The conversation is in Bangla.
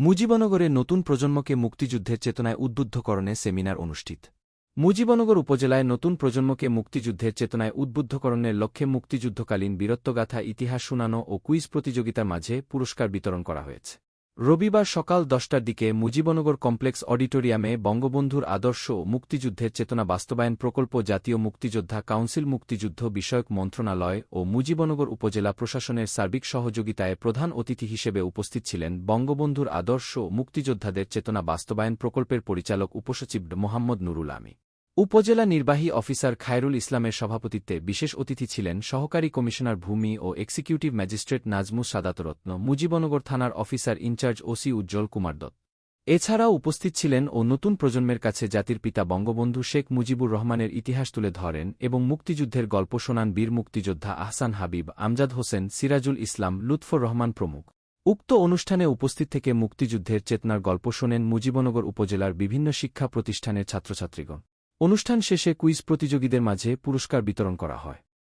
মুজিবনগরে নতুন প্রজন্মকে মুক্তিযুদ্ধের চেতনায় উদ্বুদ্ধকরণে সেমিনার অনুষ্ঠিত। মুজিবনগর উপজেলায় নতুন প্রজন্মকে মুক্তিযুদ্ধের চেতনায় উদ্বুদ্ধকরণের লক্ষ্যে মুক্তিযুদ্ধকালীন বীরত্বগাথা, ইতিহাস শুনানো ও কুইজ প্রতিযোগিতার মাঝে পুরস্কার বিতরণ করা হয়েছে। রবিবার সকাল দশটার দিকে মুজিবনগর কমপ্লেক্স অডিটোরিয়ামে বঙ্গবন্ধুর আদর্শ মুক্তিযুদ্ধের চেতনা বাস্তবায়ন প্রকল্প জাতীয় মুক্তিযোদ্ধা কাউন্সিল মুক্তিযুদ্ধ বিষয়ক মন্ত্রণালয় ও মুজিবনগর উপজেলা প্রশাসনের সার্বিক সহযোগিতায় প্রধান অতিথি হিসেবে উপস্থিত ছিলেন বঙ্গবন্ধুর আদর্শ মুক্তিযোদ্ধাদের চেতনা বাস্তবায়ন প্রকল্পের পরিচালক উপসচিব মোহাম্মদ নুরুল আমি উপজেলা নির্বাহী অফিসার খায়রুল ইসলামের সভাপতিত্বে বিশেষ অতিথি ছিলেন সহকারী কমিশনার ভূমি ও এক্সিকিউটিভ ম্যাজিস্ট্রেট নাজমু সাদাতরত্ন, মুজিবনগর থানার officer incharge OC Ujjwal Kumar Dutta. এছাড়াও উপস্থিত ছিলেন ও নতুন প্রজন্মের কাছে জাতির পিতা বঙ্গবন্ধু শেখ মুজিবুর রহমানের ইতিহাস তুলে ধরেন এবং মুক্তিযুদ্ধের গল্প শোনান বীর মুক্তিযোদ্ধা আহসান হাবিব, আমজাদ হোসেন, সিরাজুল ইসলাম, লুৎফর রহমান প্রমুখ। উক্ত অনুষ্ঠানে উপস্থিত থেকে মুক্তিযুদ্ধের চেতনার গল্প শোনেন মুজিবনগর উপজেলার বিভিন্ন শিক্ষা প্রতিষ্ঠানের ছাত্রছাত্রীগণ। অনুষ্ঠান শেষে কুইজ প্রতিযোগীদের মাঝে পুরস্কার বিতরণ করা হয়।